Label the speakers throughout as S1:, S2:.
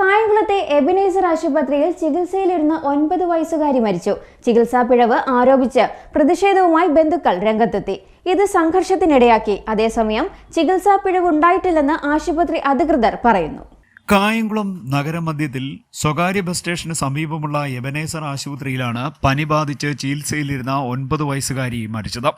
S1: കായംകുളത്തെ Ebenezer ആശുപത്രിയിൽ ചികിത്സയിലിരുന്ന ഒൻപത് വയസ്സുകാരി മരിച്ചു. ചികിത്സാ പിഴവ് ആരോപിച്ച് പ്രതിഷേധവുമായി ബന്ധുക്കൾ രംഗത്തെത്തി. ഇത് സംഘർഷത്തിനിടയാക്കി. അതേസമയം ചികിത്സാ പിഴവ് ഉണ്ടായിട്ടില്ലെന്ന് ആശുപത്രി അധികൃതർ പറയുന്നു.
S2: കായംകുളം നഗരമധ്യത്തിൽ സ്വകാര്യ ബസ് സ്റ്റേഷന് സമീപമുള്ള എബനേസർ ആശുപത്രിയിലാണ് പനി ബാധിച്ച് ചികിത്സയിലിരുന്ന ഒൻപത് വയസ്സുകാരി മരിച്ചത്.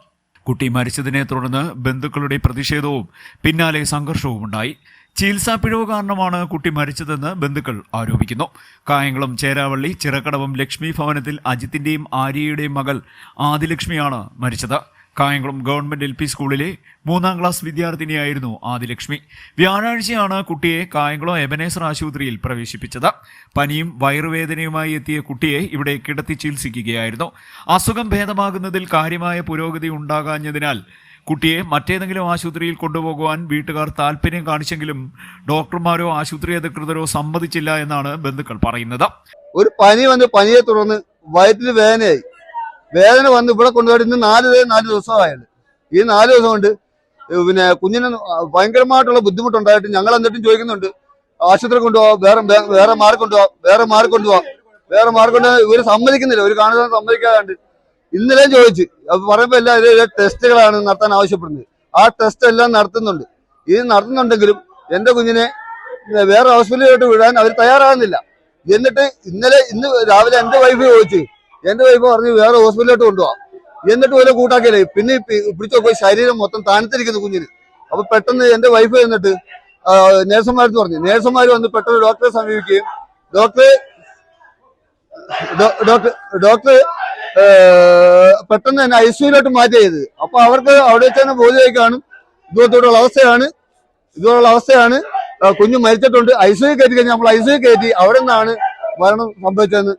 S2: കുട്ടി മരിച്ചതിനെ തുടർന്ന് ബന്ധുക്കളുടെ പ്രതിഷേധവും പിന്നാലെ സംഘർഷവും ഉണ്ടായി ചികിത്സാ പിഴവ് കാരണമാണ് കുട്ടി മരിച്ചതെന്ന് ബന്ധുക്കൾ ആരോപിക്കുന്നു. കായംകുളം ചേരാവള്ളി ചിറക്കടവം ലക്ഷ്മി ഭവനത്തിൽ അജിത്തിന്റെയും ആര്യയുടെയും മകൾ ആദിലക്ഷ്മിയാണ് മരിച്ചത്. കായംകുളം ഗവൺമെന്റ് എൽ പി സ്കൂളിലെ മൂന്നാം ക്ലാസ് വിദ്യാർത്ഥിനിയായിരുന്നു ആദിലക്ഷ്മി. വ്യാഴാഴ്ചയാണ് കുട്ടിയെ കായംകുളം എബനേസർ ആശുപത്രിയിൽ പ്രവേശിപ്പിച്ചത്. പനിയും വയറുവേദനയുമായി എത്തിയ കുട്ടിയെ ഇവിടെ കിടത്തി ചികിത്സിക്കുകയായിരുന്നു. അസുഖം ഭേദമാകുന്നതിൽ കാര്യമായ പുരോഗതി ഉണ്ടാകാഞ്ഞതിനാൽ കുട്ടിയെ മറ്റേതെങ്കിലും ആശുപത്രിയിൽ കൊണ്ടുപോകുവാൻ വീട്ടുകാർ താല്പര്യം കാണിച്ചെങ്കിലും ഡോക്ടർമാരോ ആശുപത്രി അധികൃതരോ സമ്മതിച്ചില്ല എന്നാണ് ബന്ധുക്കൾ പറയുന്നത്.
S3: ഒരു പനി വന്ന് പനിയെ തുടർന്ന് വയറ്റിൽ വേദനയായി. വേദന വന്ന് ഇവിടെ കൊണ്ടുപോയിട്ട് ഇന്ന് നാല് നാല് ദിവസമായത് ഈ നാല് ദിവസം കൊണ്ട് പിന്നെ കുഞ്ഞിന് ഭയങ്കരമായിട്ടുള്ള ബുദ്ധിമുട്ടുണ്ടായിട്ട് ഞങ്ങൾ എന്നിട്ടും ചോദിക്കുന്നുണ്ട് ആശുപത്രി കൊണ്ടുപോവാം വേറെ വേറെ മാറി കൊണ്ടുപോവാം വേറെ മാറി കൊണ്ടുപോവാം വേറെ മാറി ഇവർ സമ്മതിക്കുന്നില്ല. ഒരു കാണുന്ന സമ്മതിക്കാണ്ട് ഇന്നലെയും ചോദിച്ചു. പറയുമ്പോൾ പറയുമ്പോ എല്ലാം ഇത് ടെസ്റ്റുകളാണ് നടത്താൻ ആവശ്യപ്പെടുന്നത്. ആ ടെസ്റ്റ് എല്ലാം നടത്തുന്നുണ്ട്. ഇത് നടത്തുന്നുണ്ടെങ്കിലും എന്റെ കുഞ്ഞിനെ വേറെ ഹോസ്പിറ്റലിലോട്ട് വിടാൻ അവർ തയ്യാറാകുന്നില്ല. എന്നിട്ട് ഇന്നലെ ഇന്ന് രാവിലെ എന്റെ വൈഫ് ചോദിച്ചു. എന്റെ വൈഫ് പറഞ്ഞു വേറെ ഹോസ്പിറ്റലിലോട്ട് കൊണ്ടുപോവാം എന്നിട്ട് വല്ല കൂട്ടാക്കിയല്ലേ? പിന്നെ പിടിച്ചു പോയി ശരീരം മൊത്തം താനത്തിരിക്കുന്നു കുഞ്ഞിന്. അപ്പൊ പെട്ടെന്ന് എന്റെ വൈഫ് എന്നിട്ട് നേഴ്സുമാരെന്ന് പറഞ്ഞു. നേഴ്സുമാർ വന്ന് പെട്ടെന്ന് ഡോക്ടറെ സമീപിക്കുകയും ഡോക്ടറെ ഡോക്ടർ ഡോക്ടർ പെട്ടെന്ന് തന്നെ ഐ സിയിലോട്ട് മാറ്റി അപ്പൊ അവർക്ക് അവിടെ വെച്ച് തന്നെ ബോധ്യമായി കാണും. ഇതുപോലത്തോടുള്ള അവസ്ഥയാണ്. ഇതുപോലുള്ള അവസ്ഥയാണ്. കുഞ്ഞു മരിച്ചിട്ടുണ്ട്. ഐ സി കയറ്റി കഴിഞ്ഞാൽ നമ്മൾ ഐ സി കയറ്റി അവിടെ നിന്നാണ് മരണം സംഭവിച്ചതെന്ന്.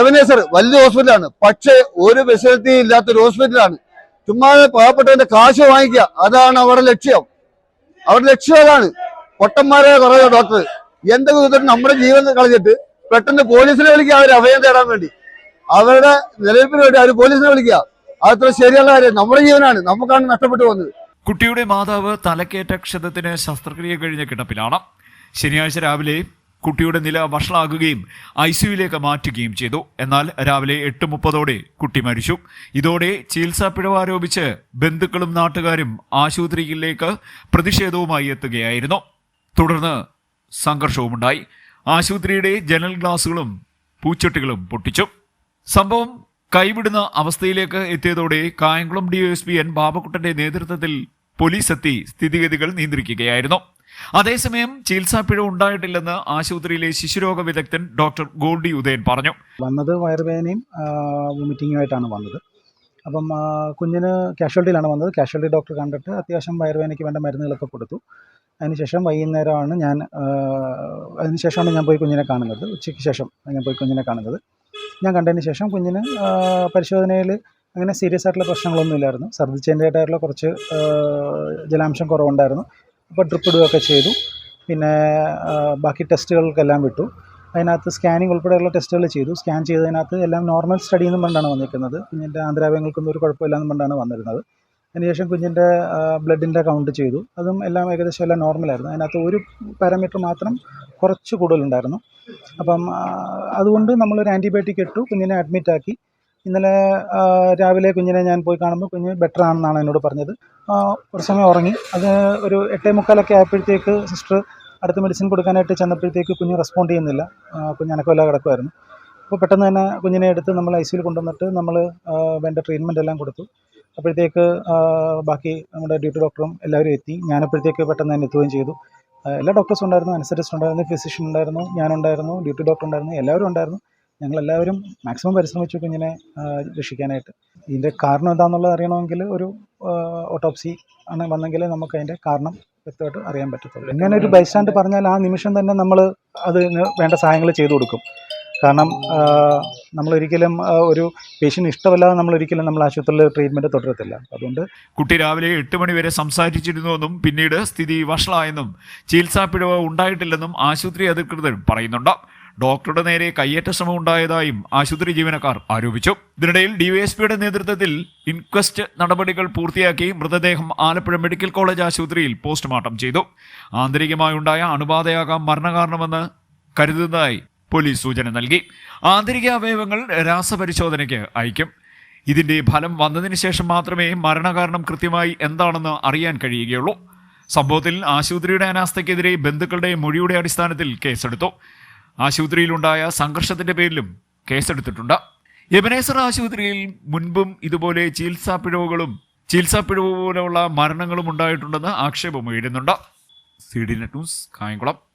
S3: എവനേസർ വലിയ ഹോസ്പിറ്റലാണ്. പക്ഷേ ഒരു ഫെസിലിറ്റി ഇല്ലാത്തൊരു ഹോസ്പിറ്റലാണ്. ചുമ്മാ പാവപ്പെട്ടവന്റെ കാശ് വാങ്ങിക്കുക. അതാണ് അവരുടെ ലക്ഷ്യം. അവരുടെ ലക്ഷ്യം അതാണ്. പൊട്ടന്മാരെ കുറേ ഡോക്ടർ. എന്തൊക്കെ നമ്മുടെ ജീവൻ കളഞ്ഞിട്ട് പെട്ടെന്ന് പോലീസിനെ വിളിക്കുക അവർ അഭയം തേടാൻ വേണ്ടി. അവരുടെ നിലനിൽപ്പിന് വേണ്ടി അവർ പോലീസിനെ വിളിക്കുക. അതത്ര ശരിയുള്ള കാര്യം. നമ്മുടെ ജീവനാണ്. നമുക്കാണ് നഷ്ടപ്പെട്ടു പോകുന്നത്.
S2: കുട്ടിയുടെ മാതാവ് തലക്കേറ്റ ക്ഷതത്തിന് ശസ്ത്രക്രിയ കഴിഞ്ഞ കിടപ്പിലാണ്. ശനിയാഴ്ച രാവിലെ കുട്ടിയുടെ നില വഷളാകുകയും ഐ സിയുയിലേക്ക് മാറ്റുകയും ചെയ്തു. എന്നാൽ രാവിലെ എട്ട് മുപ്പതോടെ കുട്ടി മരിച്ചു. ഇതോടെ ചികിത്സാ പിഴവ് ആരോപിച്ച് ബന്ധുക്കളും നാട്ടുകാരും ആശുപത്രിയിലേക്ക് പ്രതിഷേധവുമായി എത്തുകയായിരുന്നു. തുടർന്ന് സംഘർഷവുമുണ്ടായി. ആശുപത്രിയുടെ ജനൽ ഗ്ലാസുകളും പൂച്ചട്ടികളും പൊട്ടിച്ചു. സംഭവം കൈവിടുന്ന അവസ്ഥയിലേക്ക് എത്തിയതോടെ കായംകുളം ഡിവൈഎസ്പി എൻ ബാബക്കുട്ടന്റെ നേതൃത്വത്തിൽ പോലീസ് എത്തി സ്ഥിതിഗതികൾ നിയന്ത്രിക്കുകയായിരുന്നു. അതേസമയം ചികിത്സാ പിഴ ഉണ്ടായിട്ടില്ലെന്ന് ആശുപത്രിയിലെ ശിശുരോഗ വിദഗ്ധൻ ഡോക്ടർ ഗോൾഡി ഉദയൻ പറഞ്ഞു.
S4: വന്നത് വയറുവേദനയും വൊമിറ്റിങ്ങുമായിട്ടാണ് വന്നത്. അപ്പം കുഞ്ഞിന് കാഷ്വാലിറ്റിയിലാണ് വന്നത്. കാഷ്വാലിറ്റി ഡോക്ടർ കണ്ടിട്ട് അത്യാവശ്യം വയറുവേദനയ്ക്ക് വേണ്ട മരുന്നുകളൊക്കെ കൊടുത്തു. അതിനുശേഷം വൈകുന്നേരമാണ് ഞാൻ അതിനുശേഷമാണ് ഞാൻ പോയി കുഞ്ഞിനെ കാണുന്നത്. ഉച്ചയ്ക്ക് ശേഷം ഞാൻ പോയി കുഞ്ഞിനെ കാണുന്നത്. ഞാൻ കണ്ടതിന് ശേഷം കുഞ്ഞിന് പരിശോധനയിൽ അങ്ങനെ സീരിയസ് ആയിട്ടുള്ള പ്രശ്നങ്ങളൊന്നും ഇല്ലായിരുന്നു. ഛർദ്ദിച്ചതിന്റെതായിട്ടുള്ള കുറച്ച് ജലാംശം കുറവുണ്ടായിരുന്നു. അപ്പോൾ ഡ്രിപ്പ് ഇടുകയൊക്കെ ചെയ്തു. പിന്നെ ബാക്കി ടെസ്റ്റുകൾക്കെല്ലാം വിട്ടു. അതിനകത്ത് സ്കാനിങ് ഉൾപ്പെടെയുള്ള ടെസ്റ്റുകൾ ചെയ്തു. സ്കാൻ ചെയ്തതിനകത്ത് എല്ലാം നോർമൽ സ്റ്റഡി എന്നും പറഞ്ഞാണ് വന്നിരിക്കുന്നത്. കുഞ്ഞിന്റെ ആന്തരാവയങ്ങൾക്കൊന്നും ഒരു കുഴപ്പമില്ലാന്നും പറഞ്ഞാണ് വന്നിരുന്നത്. അതിനുശേഷം കുഞ്ഞിന്റെ ബ്ലഡിന്റെ കൗണ്ട് ചെയ്തു. അതും എല്ലാം ഏകദേശം എല്ലാം നോർമലായിരുന്നു അതിനകത്ത് ഒരു പാരാമീറ്റർ മാത്രം കുറച്ച് കൂടുതലുണ്ടായിരുന്നു അപ്പം അതുകൊണ്ട് നമ്മളൊരു ആന്റിബയോട്ടിക് ഇട്ടു കുഞ്ഞിനെ അഡ്മിറ്റ് ആക്കി. ഇന്നലെ രാവിലെ കുഞ്ഞിനെ ഞാൻ പോയി കാണുമ്പോൾ കുഞ്ഞ് ബെറ്റർ ആണെന്നാണ് എന്നോട് പറഞ്ഞത്. കുറച്ച് സമയം ഉറങ്ങി. അത് ഒരു എട്ടേ മുക്കാലൊക്കെ ആയപ്പോഴത്തേക്ക് സിസ്റ്റർ അടുത്ത മെഡിസിൻ കൊടുക്കാനായിട്ട് ചെന്നപ്പോഴത്തേക്ക് കുഞ്ഞ് റെസ്പോണ്ട് ചെയ്യുന്നില്ല. കുഞ്ഞ് അനക്കമില്ല കിടക്കുമായിരുന്നു അപ്പോൾ പെട്ടെന്ന് തന്നെ കുഞ്ഞിനെ എടുത്ത് നമ്മൾ ഐ സിയിൽ കൊണ്ടുവന്നിട്ട് നമ്മൾ വേണ്ട ട്രീറ്റ്മെന്റ് എല്ലാം കൊടുത്തു. അപ്പോഴത്തേക്ക് ബാക്കി നമ്മുടെ ഡ്യൂട്ടി ഡോക്ടറും എല്ലാവരും എത്തി. ഞാനപ്പോഴത്തേക്ക് പെട്ടെന്ന് തന്നെ എത്തുകയും ചെയ്തു. എല്ലാ ഡോക്ടേഴ്സും ഉണ്ടായിരുന്നു. അനുസരിച്ച് ഉണ്ടായിരുന്നു ഫിസിഷ്യൻ ഉണ്ടായിരുന്നു ഞാനുണ്ടായിരുന്നു ഡ്യൂട്ടി ഡോക്ടർ ഉണ്ടായിരുന്നു എല്ലാവരും ഉണ്ടായിരുന്നു. ഞങ്ങളെല്ലാവരും മാക്സിമം പരിശ്രമിച്ചു കുഞ്ഞിനെ രക്ഷിക്കാനായിട്ട്. ഇതിന്റെ കാരണം എന്താണെന്നുള്ളത് അറിയണമെങ്കിൽ ഒരു ഓട്ടോപ്സി ആണ് വന്നെങ്കിൽ നമുക്ക് അതിന്റെ കാരണം വ്യക്തമായിട്ട് അറിയാൻ പറ്റത്തുള്ളൂ. ഇങ്ങനെ ഒരു ബൈസ്റ്റാൻഡ് പറഞ്ഞാൽ ആ നിമിഷം തന്നെ നമ്മൾ അതിന് വേണ്ട സഹായങ്ങൾ ചെയ്തു കൊടുക്കും. കാരണം നമ്മളൊരിക്കലും ഒരു പേഷ്യന്റ് ഇഷ്ടമല്ലാതെ നമ്മളൊരിക്കലും നമ്മൾ ആശുപത്രിയിൽ ട്രീറ്റ്മെന്റ് തുടരത്തില്ല. അതുകൊണ്ട്
S2: കുട്ടി രാവിലെ എട്ട് മണിവരെ സംസാരിച്ചിരുന്നുവെന്നും പിന്നീട് സ്ഥിതി വഷളായെന്നും ചികിത്സാ പിഴവ് ഉണ്ടായിട്ടില്ലെന്നും ആശുപത്രി അധികൃതർ പറയുന്നുണ്ട്. ഡോക്ടറുടെ നേരെ കയ്യേറ്റ ശ്രമം ഉണ്ടായതായും ആശുപത്രി ജീവനക്കാർ ആരോപിച്ചു. ഇതിനിടയിൽ ഡിവൈഎസ്പിയുടെ നേതൃത്വത്തിൽ ഇൻക്വസ്റ്റ് നടപടികൾ പൂർത്തിയാക്കി മൃതദേഹം ആലപ്പുഴ മെഡിക്കൽ കോളേജ് ആശുപത്രിയിൽ പോസ്റ്റ്മോർട്ടം ചെയ്തു. ആന്തരികമായുണ്ടായ അണുബാധയാകാം മരണകാരണമെന്ന് കരുതുന്നതായി പോലീസ് സൂചന നൽകി. ആന്തരിക അവയവങ്ങൾ രാസപരിശോധനയ്ക്ക് അയക്കും. ഇതിന്റെ ഫലം വന്നതിന് ശേഷം മാത്രമേ മരണകാരണം കൃത്യമായി എന്താണെന്ന് അറിയാൻ കഴിയുകയുള്ളൂ. സംഭവത്തിൽ ആശുപത്രിയുടെ അനാസ്ഥയ്ക്കെതിരെ ബന്ധുക്കളുടെ മൊഴിയുടെ അടിസ്ഥാനത്തിൽ കേസെടുത്തു. ആശുപത്രിയിലുണ്ടായ സംഘർഷത്തിന്റെ പേരിലും കേസെടുത്തിട്ടുണ്ട്. എബനേസർ ആശുപത്രിയിൽ മുൻപും ഇതുപോലെ ചികിത്സാ പിഴവുകളും ചികിത്സാ പിഴവ് പോലെയുള്ള മരണങ്ങളും ഉണ്ടായിട്ടുണ്ടെന്ന് ആക്ഷേപം ഉയരുന്നുണ്ട്. C D net news Kayamkulam.